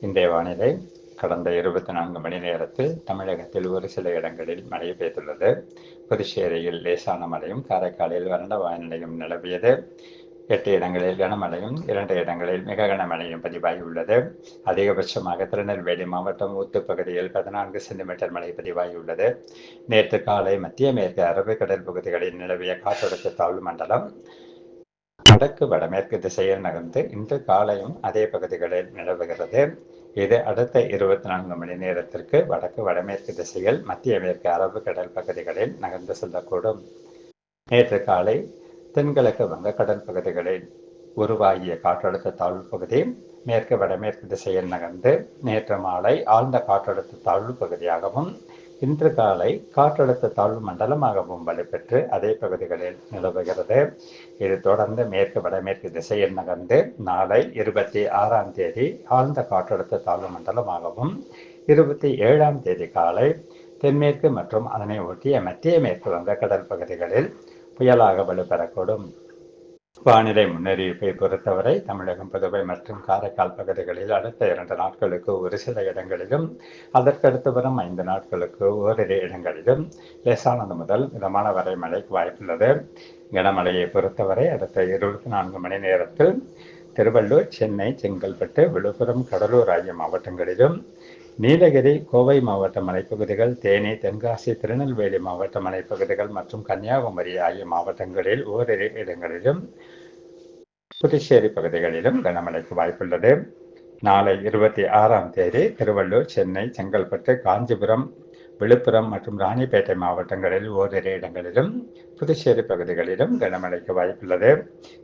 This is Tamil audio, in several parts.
இன்றைய வானிலை கடந்த இருபத்தி நான்கு மணி நேரத்தில் தமிழகத்தில் ஒரு சில இடங்களில் மழை பெய்துள்ளது. புதுச்சேரியில் லேசான மழையும் காரைக்காலில் வறண்ட வானிலையும் நிலவியது. எட்டு இடங்களில் கனமழையும் இரண்டு இடங்களில் மிக கனமழையும் பதிவாகியுள்ளது. அதிகபட்சமாக திருநெல்வேலி மாவட்டம் ஊத்து பகுதியில் பதினான்கு சென்டிமீட்டர் மழை பதிவாகியுள்ளது. நேற்று காலை மத்திய மேற்கு அரபிக்கடல் பகுதிகளில் நிலவிய காற்றழுத்த தாழ்வு மண்டலம் வடக்கு வடமேற்கு திசையில் நகர்ந்து இன்று காலையும் அதே பகுதிகளில் நிலவுகிறது. இது அடுத்த இருபத்தி நான்கு மணி நேரத்திற்கு வடக்கு வடமேற்கு திசையில் மத்திய மேற்கு அரபு கடல் பகுதிகளில் நகர்ந்து செல்லக்கூடும். நேற்று காலை தென்கிழக்கு வங்கக்கடல் பகுதிகளில் உருவாகிய காற்றழுத்த தாழ்வு பகுதி மேற்கு வடமேற்கு திசையில் நகர்ந்து நேற்று மாலை ஆழ்ந்த காற்றழுத்த தாழ்வு பகுதியாகவும் இன்று காலை காற்றழுத்த தாழ்வு மண்டலமாகவும் வலுப்பெற்று அதே பகுதிகளில் நிலவுகிறது. இது தொடர்ந்து மேற்கு வடமேற்கு திசையில் நகர்ந்து நாளை இருபத்தி ஆறாம் தேதி ஆழ்ந்த காற்றழுத்த தாழ்வு மண்டலமாகவும் இருபத்தி ஏழாம் தேதி காலை தென்மேற்கு மற்றும் அதனை ஒட்டிய மத்திய மேற்கு வங்கக்கடல் பகுதிகளில் புயலாக வலுப்பெறக்கூடும். வானிலை முன்னறிவிப்பை பொறுத்தவரை தமிழகம் புதுவை மற்றும் காரைக்கால் பகுதிகளில் அடுத்த இரண்டு நாட்களுக்கு ஒரு சில இடங்களிலும் அதற்கடுத்து வரும் ஐந்து நாட்களுக்கு ஓரிரு இடங்களிலும் லேசானது முதல் மிதமான வரை மழைக்கு வாய்ப்புள்ளது. கனமழையை பொறுத்தவரை அடுத்த இருபத்தி நான்கு மணி நேரத்தில் திருவள்ளூர் சென்னை செங்கல்பட்டு விழுப்புரம் கடலூர் ஆகிய மாவட்டங்களிலும் நீலகிரி கோவை மாவட்ட மலைப்பகுதிகள் தேனி தென்காசி திருநெல்வேலி மாவட்ட மலைப்பகுதிகள் மற்றும் கன்னியாகுமரி ஆகிய மாவட்டங்களில் ஓரிரு இடங்களிலும் புதுச்சேரி பகுதிகளிலும் கனமழைக்கு வாய்ப்புள்ளது. நாளை இருபத்தி ஆறாம் தேதி திருவள்ளூர் சென்னை செங்கல்பட்டு காஞ்சிபுரம் விழுப்புரம் மற்றும் ராணிப்பேட்டை மாவட்டங்களில் ஓரிரு இடங்களிலும் புதுச்சேரி பகுதிகளிலும் கனமழைக்கு வாய்ப்புள்ளது.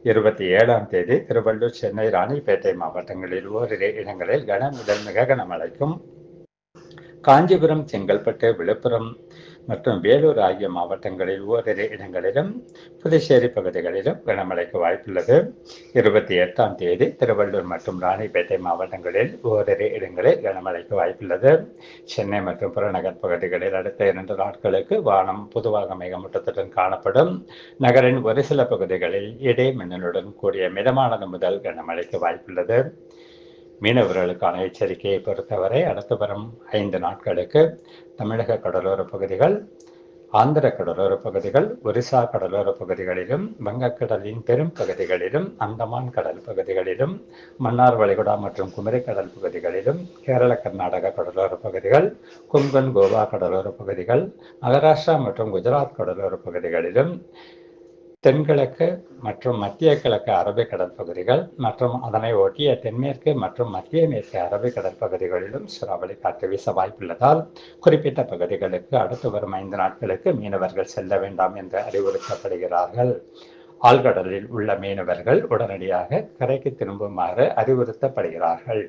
இருபத்தி ஏழாம் தேதி திருவள்ளூர் சென்னை ராணிப்பேட்டை மாவட்டங்களில் ஓரிரு இடங்களில் கன முதல் மிக கனமழைக்கும் காஞ்சிபுரம் செங்கல்பட்டு விழுப்புரம் மற்றும் வேலூர் ஆகிய மாவட்டங்களில் ஓரிரு இடங்களிலும் புதுச்சேரி பகுதிகளிலும் கனமழைக்கு வாய்ப்புள்ளது. இருபத்தி எட்டாம் தேதி திருவள்ளூர் மற்றும் ராணிப்பேட்டை மாவட்டங்களில் ஓரிரு இடங்களில் கனமழைக்கு வாய்ப்புள்ளது. சென்னை மற்றும் புறநகர் பகுதிகளில் அடுத்த இரண்டு நாட்களுக்கு வானம் பொதுவாக மேகமூட்டத்துடன் காணப்படும். நகரின் ஒரு சில பகுதிகளில் இடை மின்னலுடன் கூடிய மிதமானது முதல் கனமழைக்கு வாய்ப்புள்ளது. மீனவர்களுக்கான எச்சரிக்கையை பொறுத்தவரை அடுத்து வரும் ஐந்து நாட்களுக்கு தமிழக கடலோர பகுதிகள் ஆந்திர கடலோர பகுதிகள் ஒரிசா கடலோர பகுதிகளிலும் வங்கக்கடலின் பெரும் பகுதிகளிலும் அந்தமான் கடல் பகுதிகளிலும் மன்னார் வளைகுடா மற்றும் குமரிக்கடல் பகுதிகளிலும் கேரள கர்நாடக கடலோர பகுதிகள் கொங்கன் கோவா கடலோர பகுதிகள் மகாராஷ்டிரா மற்றும் குஜராத் கடலோர பகுதிகளிலும் தென்கிழக்கு மற்றும் மத்திய கிழக்கு அரபிக்கடல் பகுதிகள் மற்றும் அதனை ஒட்டிய தென்மேற்கு மற்றும் மத்திய மேற்கு அரபிக்கடல் பகுதிகளிலும் சூறாவளி காற்று வீச வாய்ப்புள்ளதால் குறிப்பிட்ட பகுதிகளுக்கு அடுத்து வரும் ஐந்து நாட்களுக்கு மீனவர்கள் செல்ல வேண்டாம் என்று அறிவுறுத்தப்படுகிறார்கள். ஆழ்கடலில் உள்ள மீனவர்கள் உடனடியாக கரைக்கு திரும்புமாறு அறிவுறுத்தப்படுகிறார்கள்.